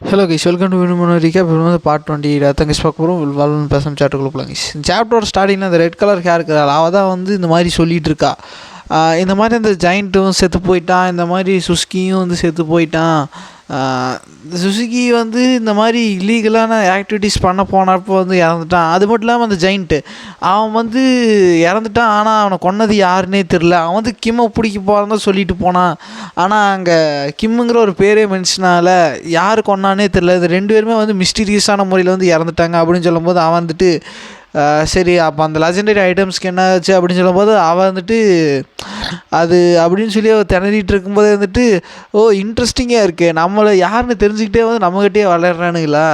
Hello guys welcome to வினுமனோ recap இப்போ வந்து பார்ட் டுவெண்ட்டி தங்கஸ் பார்க்க போகிறோம் வளர்ந்து பேசும் சாப்டருக்குள்ள போகலாம் கைஸ் சாப்டரோட ஸ்டார்டிங்கில் அந்த ரெட் கலர் ஹேர் இருக்கிறாள் அவள் தான் வந்து இந்த மாதிரி சொல்லிகிட்டு இருக்கா. இந்த மாதிரி அந்த ஜாயிண்ட்டும் செத்து போயிட்டான் இந்த மாதிரி சுஸ்கியும் வந்து செத்து போயிட்டான் ஆஹ் சுசுகி வந்து இந்த மாதிரி இல்லீகலான ஆக்டிவிட்டீஸ் பண்ண போனப்போ வந்து இறந்துட்டான். அது மட்டும் இல்லாமல் அந்த ஜெயிண்ட்டு அவன் வந்து இறந்துட்டான் ஆனால் அவனை கொன்னது யாருன்னே தெரில அவன் வந்து கிம்மை பிடிக்க போகிறதா சொல்லிட்டு போனான். ஆனால் அங்கே கிம்முங்கிற ஒரு பேரே மென்ஷனால் யார் கொன்னானே தெரில இது ரெண்டு பேருமே வந்து மிஸ்டீரியஸான முறையில் வந்து இறந்துட்டாங்க அப்படின்னு சொல்லும்போது அவன் வந்துட்டு சரி அப்போ அந்த லெஜெண்டரி ஐட்டம்ஸ்க்கு என்ன ஆச்சு அப்படின்னு சொல்லும்போது அவள் வந்துட்டு அது அப்படின்னு சொல்லி அவள் திணறிட்டு இருக்கும்போது வந்துட்டு ஓ இன்ட்ரெஸ்டிங்காக இருக்குது நம்மளை யாருன்னு தெரிஞ்சுக்கிட்டே வந்து நம்மகிட்டே விளையாடுறானுங்களா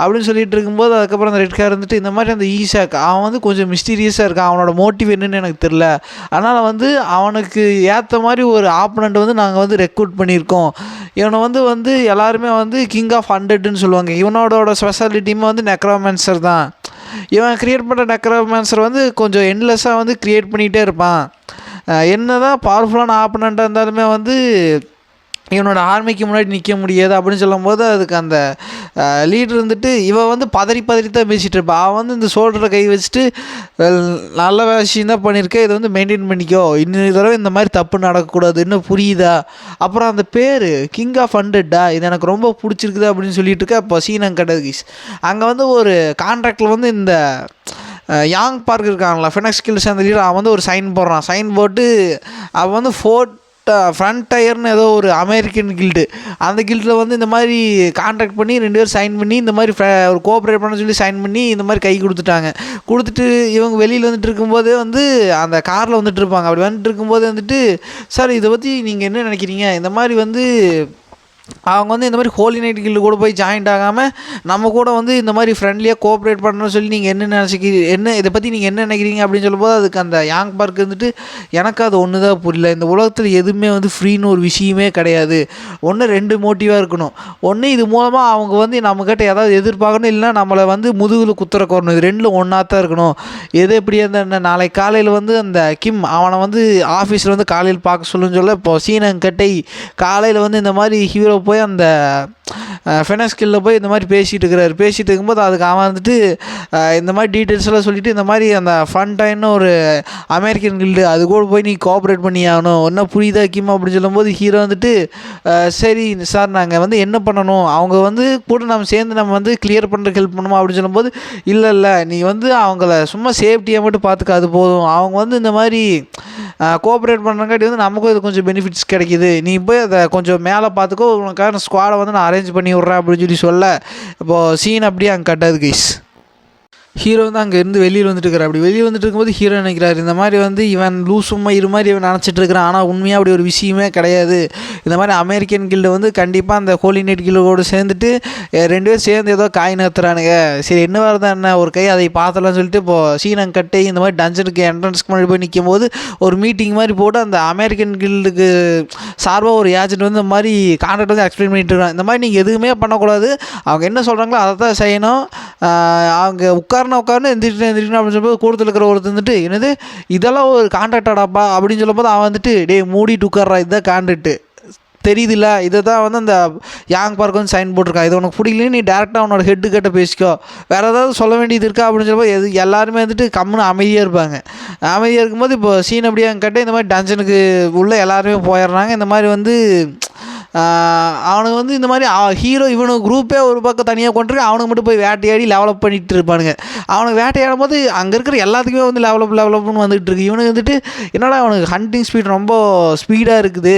அப்படின்னு சொல்லிட்டு இருக்கும்போது அதுக்கப்புறம் அந்த ரெட் கார் வந்துட்டு இந்த மாதிரி அந்த ஈஷாக் அவன் வந்து கொஞ்சம் மிஸ்டீரியஸாக இருக்கான். அவனோட மோட்டிவ் என்னன்னு எனக்கு தெரில அதனால் வந்து அவனுக்கு ஏற்ற மாதிரி ஒரு ஆப்பனண்ட் வந்து நாங்கள் வந்து ரெக்ரூட் பண்ணியிருக்கோம். இவனை வந்து வந்து எல்லாருமே வந்து கிங் ஆஃப் ஹண்ட்ரட்னு சொல்லுவாங்க. இவனோட ஸ்பெஷாலிட்டியுமே வந்து நெக்ரோமேன்சர் தான். இவன் க்ரியேட் பண்ணுற நெக்ரோமான்சர் வந்து கொஞ்சம் என்லெஸ்ஸாக வந்து க்ரியேட் பண்ணிகிட்டே இருப்பான். என்ன தான் பவர்ஃபுல்லான ஆப்பனண்ட்டாக இருந்தாலுமே வந்து இவனோட ஆர்மிக்கு முன்னாடி நிற்க முடியாது அப்படின்னு சொல்லும்போது அதுக்கு அந்த லீடர் இருந்துட்டு இவன் வந்து பதறி பதறி தான் பேசிகிட்டு இருப்பான் அவன் வந்து இந்த சோல்டரை கை வச்சுட்டு நல்ல விஷயம் தான் பண்ணியிருக்கேன் இதை வந்து மெயின்டைன் பண்ணிக்கோ. இன்னொரு தடவை இந்த மாதிரி தப்பு நடக்கக்கூடாது. இன்னும் புரியுதா? அப்புறம் அந்த பேர் கிங் ஆஃப் ஹண்ட்ரட்டா இது எனக்கு ரொம்ப பிடிச்சிருக்குது அப்படின்னு சொல்லிட்டு இருக்க இப்போ சீனம் கடகீஸ் அங்கே வந்து ஒரு கான்ட்ராக்டில் வந்து இந்த யாங் பார்க் இருக்காங்களா ஃபினக்ஸ் கில்ஸ் அந்த லீடர் அவன் வந்து ஒரு சைன் போடுறான். சைன் போட்டு அவன் வந்து ஃபோர்ட் ஃப்ரண்ட் டயர்னு ஏதோ ஒரு அமெரிக்கன் கில்டு அந்த கில்டில் வந்து இந்த மாதிரி கான்ட்ராக்ட் பண்ணி ரெண்டு பேரும் சைன் பண்ணி இந்த மாதிரி ஒரு கோஆப்ரேட் பண்ண சொல்லி சைன் பண்ணி இந்த மாதிரி கை கொடுத்துட்டாங்க. கொடுத்துட்டு இவங்க வெளியில் வந்துட்டு இருக்கும்போதே வந்து அந்த காரில் வந்துட்டு இருப்பாங்க. அப்படி வந்துட்டு இருக்கும்போது வந்துட்டு சார் இதை பற்றி நீங்கள் என்ன நினைக்கிறீங்க? இந்த மாதிரி வந்து அவங்க வந்து இந்த மாதிரி ஹோலி நைட் கில்டு கூட போய் ஜாயின்ட் ஆகாமல் நம்ம கூட வந்து இந்த மாதிரி ஃப்ரெண்ட்லியாக கோஆப்ரேட் பண்ணணும்னு சொல்லி நீங்கள் என்ன நினச்சிக்கி என்ன இதை பற்றி நீங்கள் என்ன நினைக்கிறீங்க அப்படின்னு சொல்லும்போது அதுக்கு அந்த யாங் பார்க் வந்துட்டு எனக்கு அது ஒன்று தான் புரியல. இந்த உலகத்தில் எதுவுமே வந்து ஃப்ரீன்னு ஒரு விஷயமே கிடையாது. ஒன்று ரெண்டு மோட்டிவாக இருக்கணும். ஒன்று இது மூலமாக அவங்க வந்து நம்மக்கிட்ட ஏதாவது எதிர்பார்க்கணும். இல்லைன்னா நம்மளை வந்து முதுகில் குத்துற கோரணும் இது ரெண்டில் ஒன்றா தான் இருக்கணும். எது எப்படி இருந்தால் என்ன நாளைக்கு காலையில் வந்து அந்த கிம் அவனை வந்து ஆஃபீஸில் வந்து காலையில் பார்க்க சொல்லுன்னு சொல்ல இப்போ சீனங்கட்டை காலையில் வந்து இந்த மாதிரி ஹீரோ போய் அந்த ஃபெனஸ்கில்ல போய் இந்த மாதிரி பேசிகிட்டு இருக்கிறாரு. பேசிகிட்டு இருக்கும்போது அதுக்கு அவன் வந்துட்டு இந்த மாதிரி டீட்டெயில்ஸ் எல்லாம் சொல்லிட்டு இந்த மாதிரி அந்த ஃபன்டைன்னு ஒரு அமெரிக்கன் கில்டு அது கூட போய் நீ கோஆப்ரேட் பண்ணி ஆகணும். என்ன புரியுதா கிம் அப்படின்னு சொல்லும்போது ஹீரோ வந்துட்டு சரி சார் நாங்கள் வந்து என்ன பண்ணணும்? அவங்க வந்து கூட நம்ம சேர்ந்து நம்ம வந்து கிளியர் பண்ணுறதுக்கு ஹெல்ப் பண்ணுமா அப்படின்னு சொல்லும்போது இல்லை இல்லை நீ வந்து அவங்கள சும்மா சேஃப்டியாக மட்டும் பார்த்துக்க அது போதும். அவங்க வந்து இந்த மாதிரி கோஆப்ரேட் பண்ணுறங்காட்டி வந்து நமக்கும் இது கொஞ்சம் பெனிஃபிட்ஸ் கிடைக்கிது. நீ போய் அதை கொஞ்சம் மேலே பார்த்துக்கோ உனக்கான ஸ்குவாடை வந்து நான் அரேஞ்ச் பண்ணி விட்றேன் அப்படின்னு சொல்லி சொல்ல இப்போது சீன் அப்படியே அங்கே கட்டாது கைஸ் ஹீரோ வந்து அங்கேருந்து வெளியில் வந்துட்டு இருக்கிறார் அப்படி வெளியே வந்துட்டு இருக்கும்போது ஹீரோ நினைக்கிறார்? இந்த மாதிரி வந்து இவன் லூசும்மா இரு மாதிரி இவன் நினச்சிட்டு இருக்கிறான். ஆனால் உண்மையாக அப்படி ஒரு விஷயமே கிடையாது. இந்த மாதிரி அமெரிக்கன் கில்டு வந்து கண்டிப்பாக அந்த ஹோலி நைட் கில்டோடு சேர்ந்துட்டு ரெண்டு பேரும் சேர்ந்து ஏதோ காய் நிறுத்துறானுங்க சரி என்ன வருதா என்ன? ஒரு கை அதை பார்த்தலாம்னு சொல்லிட்டு இப்போது சீனம் கட்டை இந்த மாதிரி டஞ்சனுக்கு என்ட்ரன்ஸ்க்கு முன்னாடி போய் நிற்கும் போது ஒரு மீட்டிங் மாதிரி போட்டு அந்த அமெரிக்கன் கில்டுக்கு சார்பாக ஒரு ஏஜென்ட் வந்து இந்த மாதிரி கான்ட்ராக்ட் வந்து எக்ஸ்பிளைன் பண்ணிட்டு இருக்கான். இந்த மாதிரி நீங்கள் எதுவுமே பண்ணக்கூடாது. அவங்க என்ன சொல்கிறாங்களோ அதை தான் செய்யணும் அவங்க உட்கார உட்காரணும் உட்காரணும் எந்திரிக்கணும் எந்திரிக்கணும் அப்படின்னு சொல்லும்போது கூடத்தில் இருக்கிற ஒருத்தர் வந்துட்டு என்னது? இதெல்லாம் ஒரு கான்ட்ராக்டாடாப்பா அப்படின்னு சொல்லும்போது அவன் வந்துட்டு டேய் மூடிட்டு உட்கார்றா இதுதான் கான்ட்ராக்ட்டு தெரியுதுல்ல இதை தான் வந்து அந்த யாங் பார்க் வந்து சைன் போட்டிருக்கான் இது உனக்கு பிடிக்கலன்னு நீ டேரெக்டாக உன்னோட ஹெட்டு கிட்ட பேசிக்கோ. வேறு ஏதாவது சொல்ல வேண்டியது இருக்கா அப்படின்னு சொல்லும்போது எது எல்லாருமே வந்துட்டு கம்முன்னு அமைதியாக இருப்பாங்க. அமைதியாக இருக்கும்போது இப்போ சீன் அப்படியே கட்ட இந்த மாதிரி டஞ்சனுக்கு உள்ளே எல்லாருமே போயிடுறாங்க. இந்த மாதிரி வந்து அவனுக்கு வந்து இந்த மாதிரி ஹீரோ இவனுக்கு குரூப்பே ஒரு பக்கம் தனியாக கொண்டு அவனுக்கு மட்டும் போய் வேட்டையாடி லெவலப் பண்ணிகிட்டு இருப்பானுங்க. அவனுக்கு வேட்டையாடும் போது அங்கே இருக்கிற எல்லாத்துக்குமே வந்து லெவலப் லெவலப்னு வந்துகிட்டு இருக்கு. இவனுக்கு வந்துட்டு என்னடா அவனுக்கு ஹண்டிங் ஸ்பீட் ரொம்ப ஸ்பீடாக இருக்குது?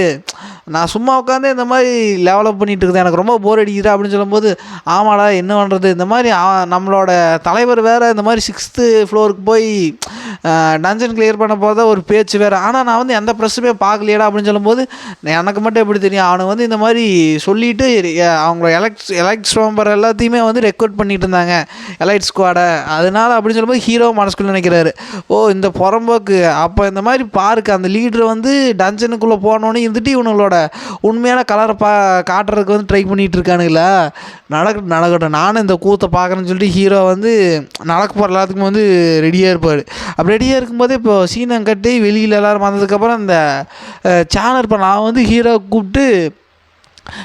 நான் சும்மா உட்காந்து இந்த மாதிரி லெவலப் பண்ணிட்டு இருக்கேன். எனக்கு ரொம்ப போர் அடிக்குது அப்படின்னு சொல்லும்போது ஆமாடா என்ன பண்ணுறது இந்த மாதிரி நம்மளோட தலைவர் வேறு இந்த மாதிரி சிக்ஸ்த்து ஃப்ளோருக்கு போய் டஞ்சன் கிளியர் பண்ண போகிறதா ஒரு பேச்சு வேறு. ஆனால் நான் வந்து எந்த ப்ரெஸ்ஸுமே பார்க்கலையடா அப்படின்னு சொல்லும்போது எனக்கு மட்டும் எப்படி தெரியும்? அவனுக்கு வந்து இந்த மாதிரி சொல்லிட்டு அஹ், அவங்களோட எலக்ட் எலக்ட் ஸ்டோம்பர் எல்லாத்தையுமே வந்து ரெக்ரூட் பண்ணிட்டு இருந்தாங்க. எலைட் ஸ்குவாடை அதனால அப்படின்னு சொல்லும்போது ஹீரோ மனசுக்குள்ள நினைக்கிறாரு. ஓ இந்த புறம்போக்கு அப்போ இந்த மாதிரி பார்க்கு அந்த லீடர் வந்து டஞ்சனுக்குள்ளே போனோன்னே இருந்துட்டு இவனுங்களோட உண்மையான கலரை பா காட்டுறதுக்கு வந்து ட்ரை பண்ணிகிட்டு இருக்கானுங்களா. நடக்கட்டும் நடக்கட்டும். நானும் இந்த கூத்தை பார்க்குறேன்னு சொல்லிட்டு ஹீரோ வந்து நடக்க போகிற எல்லாத்துக்குமே வந்து ரெடியாக இருப்பார். அப்படி ரெடியாக இருக்கும்போது இப்போ சீனம் கட்டி வெளியில் எல்லோரும் வந்ததுக்கப்புறம் அந்த சேனல் இப்போ நான் வந்து ஹீரோ கூப்பிட்டு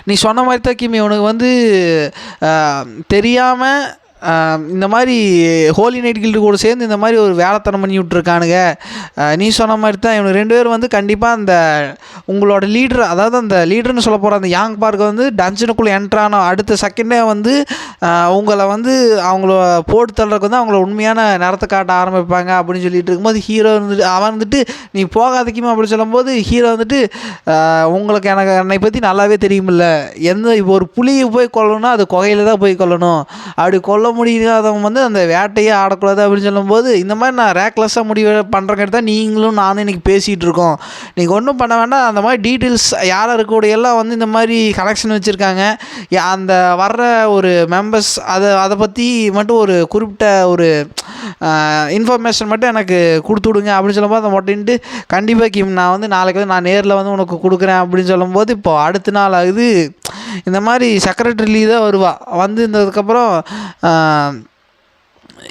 நீ சொன்ன மாதிரி தான் கிமி உனக்கு வந்து தெரியாமல் இந்த மாதிரி ஹோலி நைட் கில்டு கூட சேர்ந்து இந்த மாதிரி ஒரு வேலைத்தனம் பண்ணி விட்ருக்கானுங்க நீ சொன்ன மாதிரி தான் இவனுக்கு ரெண்டு பேரும் வந்து கண்டிப்பாக அந்த உங்களோட லீடர் அதாவது அந்த லீடர்னு சொல்ல போகிற அந்த யாங் பார்க்கை வந்து டஞ்சனுக்குள்ளே என்ட்ரான அடுத்த செகண்டே வந்து உங்களை வந்து அவங்கள போட்டு தள்ளுறதுக்கு வந்து அவங்கள உண்மையான நிறத்தை காட்ட ஆரம்பிப்பாங்க அப்படின்னு சொல்லிட்டு இருக்கும்போது ஹீரோ வந்துட்டு அவன் வந்துட்டு நீ போகாதக்குமா அப்படின்னு சொல்லும்போது ஹீரோ வந்துட்டு உங்களுக்கு எனக்கு என்னை பற்றி நல்லாவே தெரியுமில்ல. எந்த இப்போ ஒரு புலியை போய் கொல்லணும்னா அது குகையில தான் போய் கொல்லணும். அப்படி கொல்ல முடியாதவங்க வந்து அந்த வேட்டையே ஆடக்கூடாது அப்படின்னு சொல்லும்போது இந்த மாதிரி நான் ரேக்லெஸ்ஸாக முடிவு பண்ணுறங்கிட்ட தான் நீங்களும் நானும் இன்றைக்கி பேசிகிட்டு இருக்கோம். நீங்கள் ஒன்றும் பண்ண வேண்டாம். அந்த மாதிரி டீட்டெயில்ஸ் யார் இருக்கக்கூடிய எல்லாம் வந்து இந்த மாதிரி கனெக்ஷன் வச்சுருக்காங்க. அந்த வர்ற ஒரு மெம்பர்ஸ் அதை அதை பற்றி மட்டும் ஒரு குறிப்பிட்ட ஒரு இன்ஃபர்மேஷன் மட்டும் எனக்கு கொடுத்து விடுங்க அப்படின்னு சொல்லும்போது அதை மொட்டின்ட்டு கண்டிப்பாக கிம் நான் வந்து நாளைக்கு வந்து நான் நேரில் வந்து உனக்கு கொடுக்குறேன் அப்படின்னு சொல்லும்போது இப்போ அடுத்த நாள் ஆகுது. இந்த மாதிரி செக்ரட்டரி தான் வருவாள் வந்து இருந்ததுக்கப்புறம்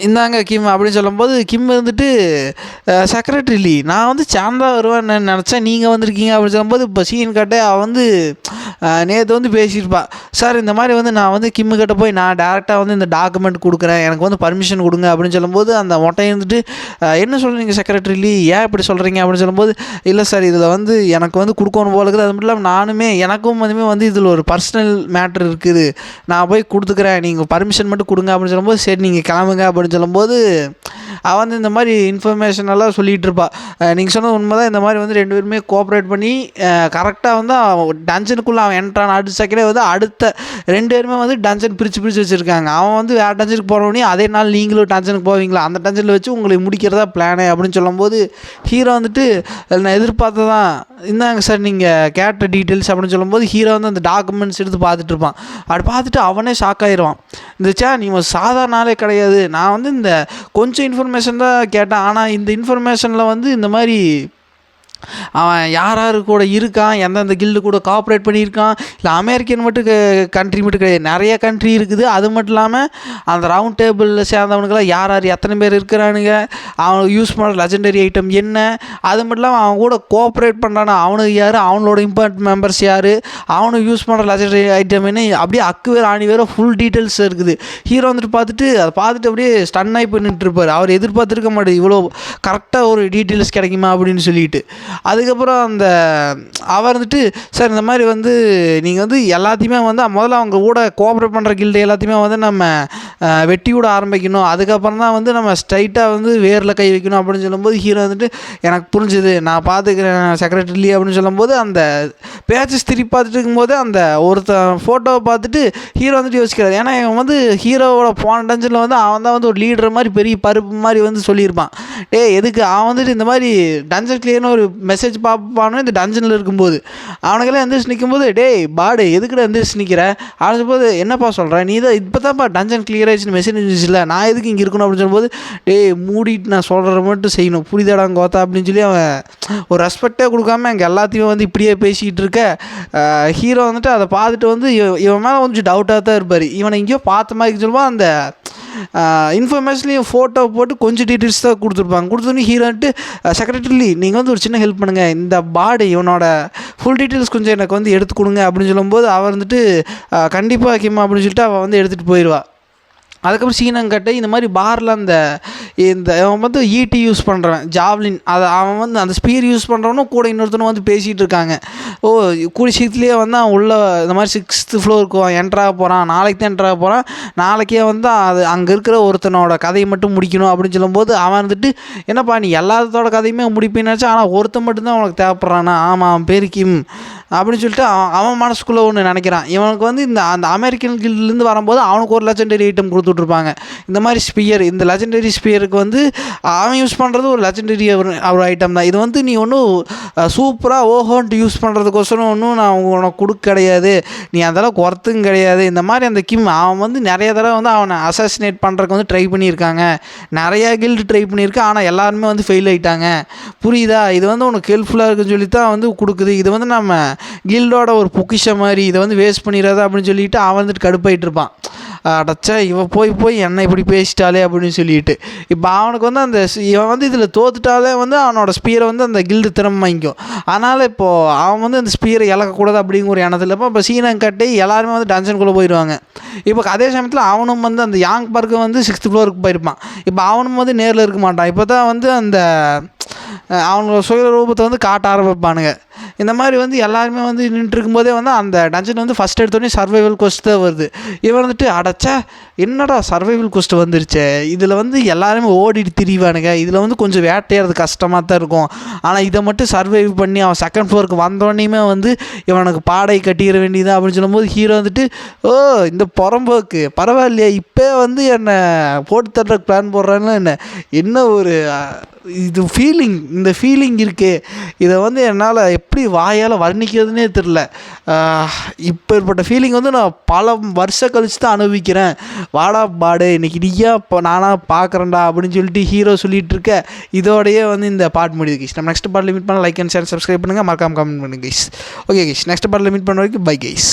இந்தாங்க கிம் அப்படின்னு சொல்லும்போது கிம் இருந்துட்டு செக்ரட்டரி நான் வந்து சாந்தா வருவேன்னு நினச்சேன். நீங்கள் வந்திருக்கீங்க அப்படின்னு சொல்லும்போது இப்போ சீன் கட்டே அவள் வந்து நேற்று வந்து பேசியிருப்பா சார் இந்த மாதிரி வந்து நான் வந்து கிம்மு கிட்ட போய் நான் டேரெக்டாக வந்து இந்த டாக்குமெண்ட் கொடுக்குறேன். எனக்கு வந்து பர்மிஷன் கொடுங்க அப்படின்னு சொல்லும்போது அந்த மொட்டை இருந்துட்டு என்ன சொல்கிறீங்க செக்ரட்டரிலி ஏன் இப்படி சொல்கிறீங்க அப்படின்னு சொல்லும்போது இல்லை சார் இதில் வந்து எனக்கு வந்து கொடுக்கணும் போல இருக்குது. அது மட்டும் இல்லாமல் நானுமே எனக்கும் வந்துமே வந்து இதில் ஒரு பர்சனல் மேட்ரு இருக்குது. நான் போய் கொடுத்துக்கிறேன். நீங்கள் பர்மிஷன் மட்டும் கொடுங்க அப்படின்னு சொல்லும்போது சரி நீங்கள் கிளம்புங்க அப்படின்னு சொல்லும்போது அவன் வந்து இந்த மாதிரி இன்ஃபர்மேஷன் எல்லாம் சொல்லிகிட்டு இருப்பா. நீங்கள் சொன்னது உண்மை தான் இந்த மாதிரி வந்து ரெண்டு பேருமே கோஆப்ரேட் பண்ணி கரெக்டாக வந்து அவன் டஞ்சனுக்குள்ளே அவன் என்ட்ரான் அடுத்த செகண்டே வந்து அடுத்த ரெண்டு பேருமே வந்து டஞ்சன் பிரித்து பிரித்து வச்சுருக்காங்க. அவன் வந்து வேறு டஞ்சனுக்கு போனோடனே அதே நாள் நீங்களும் டஞ்சனுக்கு போவீங்களா? அந்த டஞ்சனில் வச்சு உங்களை முடிக்கிறதா பிளானு அப்படின்னு சொல்லும்போது ஹீரோ வந்துட்டு நான் எதிர்பார்த்ததான் இந்தாங்க சார் நீங்கள் கேட்ட டீட்டெயில்ஸ் அப்படின்னு சொல்லும்போது ஹீரோ வந்து அந்த டாக்குமெண்ட்ஸ் எடுத்து பார்த்துட்டு இருப்பான். அப்படி பார்த்துட்டு அவனே ஷாக் ஆயிடுவான் இந்த சே நீ சாதாரண ஆளே கிடையாது. நான் வந்து இந்த கொஞ்சம் இன்ஃபர்மேஷன் தான் கேட்டேன். ஆனால் இந்த இன்ஃபர்மேஷனில் வந்து இந்த மாதிரி அவன் யார் யார் கூட இருக்கான் எந்தெந்த கில்டு கூட காப்ரேட் பண்ணியிருக்கான் இல்லை அமெரிக்கன் மட்டும் கண்ட்ரி மட்டும் கிடையாது நிறைய கண்ட்ரி இருக்குது. அது மட்டும் இல்லாமல் அந்த ரவுண்ட் டேபிளில் சேர்ந்தவனுக்கெல்லாம் யார் யார் எத்தனை பேர் இருக்கிறானுங்க அவனுக்கு யூஸ் பண்ணுற லெஜெண்டரி ஐட்டம் என்ன அது மட்டும் இல்லாமல் அவன் கூட கோஆப்ரேட் பண்ணுறானா அவனுக்கு யார் அவனோட இம்பார்ட்டன்ட் மெம்பர்ஸ் யார் அவனுக்கு யூஸ் பண்ணுற லெஜெண்டரி ஐட்டம் என்ன அப்படியே அக்கு வேறு ஆணி வேறு ஃபுல் டீட்டெயில்ஸ் இருக்குது. ஹீரோ வந்துட்டு பார்த்துட்டு அதை பார்த்துட்டு அப்படியே ஸ்டன் ஆகி பண்ணிட்டு இருப்பார். அவர் எதிர்பார்த்துருக்க மாட்டேது இவ்வளோ கரெக்டாக ஒரு டீட்டெயில்ஸ் கிடைக்குமா அப்படின்னு சொல்லிட்டு. அதுக்கப்புறம் அந்த அவர் வந்துட்டு சார் இந்த மாதிரி வந்து நீங்கள் வந்து எல்லாத்தையுமே வந்து முதல்ல அவங்க கூட கோஆப்ரேட் பண்ணுற கில்டு எல்லாத்தையுமே வந்து நம்ம வெட்டி விட ஆரம்பிக்கணும். அதுக்கப்புறம் தான் வந்து நம்ம ஸ்ட்ரைட்டாக வந்து வேரில் கை வைக்கணும் அப்படின்னு சொல்லும்போது ஹீரோ வந்துட்டு எனக்கு புரிஞ்சுது. நான் பார்த்துக்கிறேன் செக்ரட்டரி அப்படின்னு சொல்லும்போது அந்த பேச்சஸ் திருப்பி பார்த்துட்டு இருக்கும்போது அந்த ஒருத்தன் ஃபோட்டோவை பார்த்துட்டு ஹீரோ வந்துட்டு யோசிக்கிறார். ஏன்னா இவன் வந்து ஹீரோவோட போன டஞ்சனில் வந்து அவன் தான் வந்து ஒரு லீடர் மாதிரி பெரிய பருப்பு மாதிரி வந்து சொல்லியிருப்பான். டேய் எதுக்கு? அவன் வந்துட்டு இந்த மாதிரி டஞ்சன் கிளியர்னு ஒரு மெசேஜ் பார்ப்பானு இந்த டஞ்சனில் இருக்கும்போது. அவனுக்கெல்லாம் எந்திரிச்சு நிற்கும்போது டேய் பாடு எதுக்கிட்ட எந்திரிச்சு நிற்கிற அப்படின்னு போது என்னப்பா சொல்கிறேன் நீ தான் இப்போ தான்ப்பா டஞ்சன் கிளியர் ஆயிடுச்சுன்னு மெசேஜ் இருந்துச்சுல நான் எதுக்கு இங்கே இருக்கணும்? அப்படின்னு சொல்லும்போது டேய் மூடிட்டு நான் சொல்கிற மட்டும் செய்யணும். புரிதடா கோத்தா அப்படின்னு சொல்லி அவன் ஒரு ரெஸ்பெக்டே கொடுக்காம அங்கே எல்லாத்தையும் வந்து இப்படியே பேசிக்கிட்டு இருக்க ஹீரோ வந்துட்டு அதை பார்த்துட்டு வந்து இவன் மேலே கொஞ்சம் டவுட்டாக தான் இருப்பார். இவனை எங்கேயோ பார்த்த மாதிரி சொல்லுவான் அந்த இன்ஃபர்மேஷன்லேயும் ஃபோட்டோ போட்டு கொஞ்சம் டீட்டெயில்ஸ் தான் கொடுத்துருப்பாங்க. கொடுத்தோன்னே ஹீரோன்ட்டு செக்ரட்டரி நீங்கள் வந்து ஒரு சின்ன ஹெல்ப் பண்ணுங்கள் இந்த பாடி இவனோட ஃபுல் டீட்டெயில்ஸ் கொஞ்சம் எனக்கு வந்து எடுத்து கொடுங்க அப்படின்னு சொல்லும்போது அவள் வந்துட்டு கண்டிப்பாக கிம்மா அப்படின்னு சொல்லிட்டு அவள் வந்து எடுத்துகிட்டு போயிடுவாள் அதுக்கப்புறம் சீனங்கட்டை இந்த மாதிரி பாரில் அந்த இந்த அவன் வந்து ஈட்டி யூஸ் பண்ணுறவன் ஜாவ்லின் அதை அவன் வந்து அந்த ஸ்பீர் யூஸ் பண்ணுறவனும் கூட இன்னொருத்தனும் வந்து பேசிகிட்டு இருக்காங்க. ஓ கூடி சீக்கிரத்துலேயே வந்து அவன் உள்ள இந்த மாதிரி சிக்ஸ்த்து ஃப்ளோருக்கு அவன் என்ட்ராக போகிறான் நாளைக்கு தான் என்ட்ராக போகிறான் நாளைக்கே வந்து அது அங்கே இருக்கிற ஒருத்தனோட கதையை மட்டும் முடிக்கணும் அப்படின்னு சொல்லும்போது அவன் வந்துட்டு என்னப்பா நீ எல்லாத்தோட கதையுமே முடிப்பேன்னு நினச்சா ஆனால் ஒருத்தன் மட்டும்தான் அவனுக்கு தேவைப்படுறானா? ஆமாம் அவன் பேர் கிம் அப்படின்னு சொல்லிட்டு அவன் அவன் மனசுக்குள்ளே ஒன்று நினைக்கிறான். இவனுக்கு வந்து இந்த அந்த அமெரிக்கன் கில்ட்லேருந்து வரும்போது அவனுக்கு ஒரு லெஜெண்டரி ஐட்டம் கொடுத்துட்ருப்பாங்க இந்த மாதிரி ஸ்பியர் இந்த லெஜெண்டரி ஸ்பியருக்கு வந்து அவன் யூஸ் பண்ணுறது ஒரு லெஜெண்டரி ஒரு ஐட்டம் தான். இது வந்து நீ ஒன்றும் சூப்பராக ஓஹோன்ட்டு யூஸ் பண்ணுறதுக்கோசரம் ஒன்றும் நான் உனக்கு கொடுக்க கிடையாது. நீ அதெல்லாம் ஒர்த்தும் கிடையாது. இந்த மாதிரி அந்த கிம் அவன் வந்து நிறைய தடவை வந்து அவனை அசாசினேட் பண்ணுறதுக்கு வந்து ட்ரை பண்ணியிருக்காங்க. நிறையா கில்டு ட்ரை பண்ணியிருக்கேன் ஆனால் எல்லாருமே வந்து ஃபெயில் ஆகிட்டாங்க புரியுதா? இது வந்து உனக்கு ஹெல்ப்ஃபுல்லாக இருக்குன்னு சொல்லி தான் வந்து கொடுக்குது. இது வந்து நம்ம கில்டோட ஒரு பொக்கிஷம் மாதிரி இதை வந்து வேஸ்ட் பண்ணிடாத அப்படின்னு சொல்லிட்டு அவன் வந்துட்டு கடுப்பாயிட்டு இருப்பான். அடைச்சா இவன் போய் போய் என்னை இப்படி பேசிட்டாலே அப்படின்னு சொல்லிட்டு. இப்போ அவனுக்கு வந்து அந்த இவன் வந்து இதில் தோத்துட்டாலே வந்து அவனோட ஸ்பீரை வந்து அந்த கில்டு திறமை வாங்கிக்கும். அதனால் இப்போது அவன் வந்து அந்த ஸ்பீரை இழக்கக்கூடாது அப்படிங்கிற ஒரு எண்ணத்தில் இப்போ இப்போ சீனம் கட்டி எல்லாருமே வந்து டன்ஷனுக்குள்ளே போயிடுவாங்க இப்போ அதே சமயத்தில் அவனும் வந்து அந்த யாங் பார்க்கு வந்து சிக்ஸ்த் ஃப்ளோருக்கு போயிருப்பான். இப்போ அவனும் வந்து நேரில் இருக்க மாட்டான். இப்போ தான் வந்து அந்த அவங்களோட சுய ரூபத்தை வந்து காட்ட ஆரம்பிப்பானுங்க. இந்த மாதிரி வந்து எல்லாருமே வந்து நின்றுட்டு இருக்கும்போதே வந்து அந்த டஞ்சன் வந்து ஃபஸ்ட் எடுத்தோடனே சர்வைவல் கொஸ்ட் தான் வருது. இவன் வந்துட்டு அடைச்சா என்னடா சர்வைவல் கொஸ்ட் வந்துருச்சே? இதில் வந்து எல்லாருமே ஓடிட்டு திரிவானுங்க. இதில் வந்து கொஞ்சம் வேட்டையாடுறது கஷ்டமாக தான் இருக்கும். ஆனால் இதை மட்டும் சர்வைவ் பண்ணி அவன் செகண்ட் ஃப்ளோருக்கு வந்தோடனையுமே வந்து இவனுக்கு பாடை கட்டிட வேண்டியது அப்படின்னு சொல்லும்போது ஹீரோ வந்துட்டு ஓ இந்த புறம்போக்கு. பரவாயில்லையா இப்போ வந்து என்னை போட்டு தட்டுறதுக்கு பிளான் போடுறான்னு என்ன? என்ன ஒரு இது ஃபீலிங் இந்த ஃபீலிங் இருக்குது இதை வந்து என்னால் எப்படி வாயால் வர்ணிக்கிறதுனே தெரில இப்பேற்பட்ட ஃபீலிங் வந்து நான் பல வருஷம் கழிச்சு தான் அனுபவிக்கிறேன். வாடா பாடு இன்னைக்கு நீயா இப்போ நானாக பார்க்குறேன்டா அப்படின்னு சொல்லிட்டு ஹீரோ சொல்லிகிட்டு இருக்க இதோடயே வந்து இந்த பாட் முடியுது கைஸ் நம்ம நெக்ஸ்ட் பாட்டில் மீட் பண்ண லைக் அண்ட் ஷேர் சப்ஸ்கிரைப் பண்ணுங்கள் மறக்காம கமெண்ட் பண்ணுங்க கைஸ் ஓகே கைஸ் நெக்ஸ்ட் பாட்டில் மீட் பண்ண வரைக்கும் பை கைஸ்